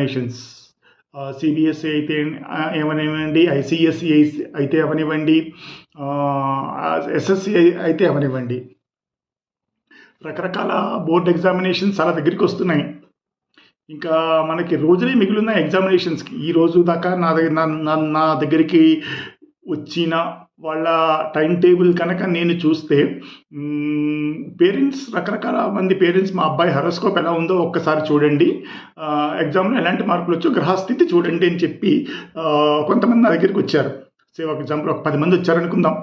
Nations CBSE uh, అయితే ఏమనివ్వండి? ICSE అయితే అవనివ్వండి. ఎస్ఎస్సి అయితే అవనివ్వండి. రకరకాల బోర్డ్ ఎగ్జామినేషన్స్ చాలా దగ్గరికి వస్తున్నాయి. ఇంకా మనకి రోజులే మిగిలిన ఎగ్జామినేషన్స్కి. ఈ రోజు దాకా నా దగ్గర నా- నా దగ్గరికి వచ్చిన వాళ్ళ టైం టేబుల్ కనుక నేను చూస్తే పేరెంట్స్ రకరకాల మంది పేరెంట్స్ మా అబ్బాయి హరోస్కోప్ ఎలా ఉందో ఒక్కసారి చూడండి. ఎగ్జామ్లో ఎలాంటి మార్కులు వచ్చో గ్రహస్థితి చూడండి అని చెప్పి కొంతమంది నా దగ్గరికి వచ్చారు. సే ఒక ఎగ్జాంపుల్ ఒక పది మంది వచ్చారనుకుందాం.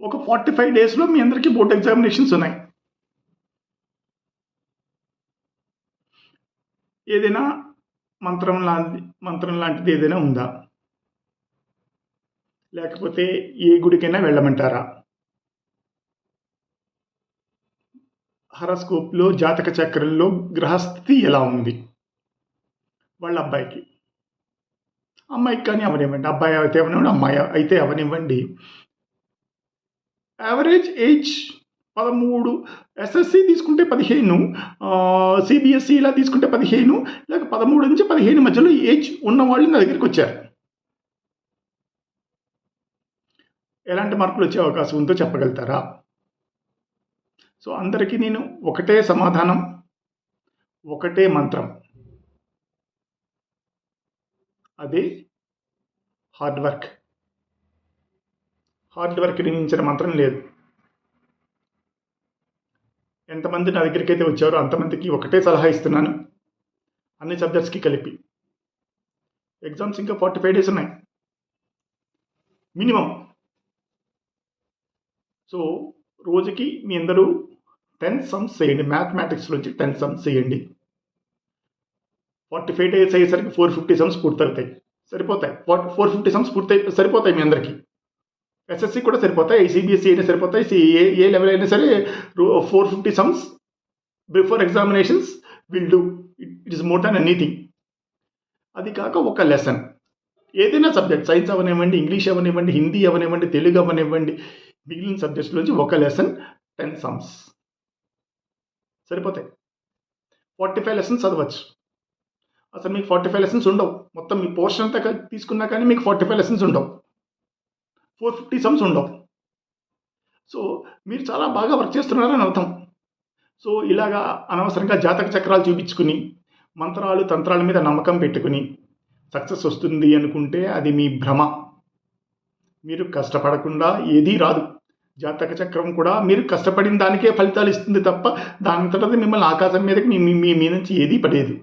ఒక ఫార్టీ ఫైవ్ డేస్లో మీ అందరికీ బోర్డ్ ఎగ్జామినేషన్స్ ఉన్నాయి. ఏదైనా మంత్రం లాంటి మంత్రం లాంటిది ఏదైనా ఉందా? లేకపోతే ఏ గుడికైనా వెళ్ళమంటారా? హరస్కోప్లో జాతక చక్రంలో గ్రహస్థితి ఎలా ఉంది? వాళ్ళ అబ్బాయికి. అమ్మాయికి కానీ అవనివ్వండి. అబ్బాయి అయితే అవనివ్వండి అమ్మాయి అయితే అవనివ్వండి. యావరేజ్ ఏజ్ పదమూడు ఎస్ఎస్సి తీసుకుంటే పదిహేను సిబిఎస్ఈ ఇలా తీసుకుంటే పదిహేను లేక పదమూడు నుంచి పదిహేను మధ్యలో ఏజ్ ఉన్న వాళ్ళు నా దగ్గరికి వచ్చారు. ఎలాంటి మార్కులు వచ్చే అవకాశం ఉందో చెప్పగలుగుతారా? సో అందరికీ నేను ఒకటే సమాధానం ఒకటే మంత్రం. అదే హార్డ్ వర్క్. హార్డ్ వర్క్ నిర్మించిన మంత్రం లేదు. ఎంతమంది నా దగ్గరికి అయితే వచ్చారో అంతమందికి ఒకటే సలహా ఇస్తున్నాను. అన్ని సబ్జెక్ట్స్కి కలిపి. ఎగ్జామ్స్ ఇంకా ఫార్టీ ఫైవ్ డేస్ ఉన్నాయి. మినిమం. సో రోజుకి మీ అందరూ టెన్ సమ్స్ చేయండి. మ్యాథమెటిక్స్ నుంచి టెన్ సమ్స్ చేయండి. ఫార్టీ ఫైవ్ డేస్ అయ్యేసరికి ఫోర్ ఫిఫ్టీ సమ్స్ పూర్తవుతాయి. సరిపోతాయి. ఫోర్ ఫిఫ్టీ సమ్స్ పూర్తయి సరిపోతాయి మీ అందరికీ. ఎస్ఎస్సి కూడా సరిపోతాయి. సిబిఎస్సి అయినా సరిపోతాయి. సి ఏ ఏ లెవెల్ అయినా సరే four fifty sums before examinations will do it is more than anything అది కాక ఒక లెసన్ ఏదైనా సబ్జెక్ట్ సైన్స్ అవనివ్వండి ఇంగ్లీష్ అవనివ్వండి హిందీ అవనివ్వండి తెలుగు అవనివ్వండి మిగిలిన సబ్జెక్ట్స్ నుంచి ఒక లెసన్ టెన్ సమ్స్ సరిపోతాయి. ఫార్టీ ఫైవ్ లెసన్స్ చదవచ్చు. అసలు మీకు ఫార్టీ ఫైవ్ లెసన్స్ ఉండవు. మొత్తం మీ పోర్షన్ అంతా తీసుకున్నా కానీ మీకు ఫార్టీ ఫైవ్ లెసన్స్ ఉండవు. ఫోర్ ఫిఫ్టీ సమ్స్ ఉండవు. సో మీరు చాలా బాగా వర్క్ చేస్తున్నారని అర్థం. సో ఇలాగా అనవసరంగా జాతక చక్రాలు చూపించుకుని మంత్రాలు తంత్రాల మీద నమ్మకం పెట్టుకుని సక్సెస్ వస్తుంది అనుకుంటే అది మీ భ్రమ. మీరు కష్టపడకుండా ఏదీ రాదు. జాతక చక్రం కూడా మీరు కష్టపడిన దానికే ఫలితాలు ఇస్తుంది తప్ప దానంతటది మిమ్మల్ని ఆకాశం మీదకి మీ మీ మీ మీద నుంచి ఏదీ పడేది.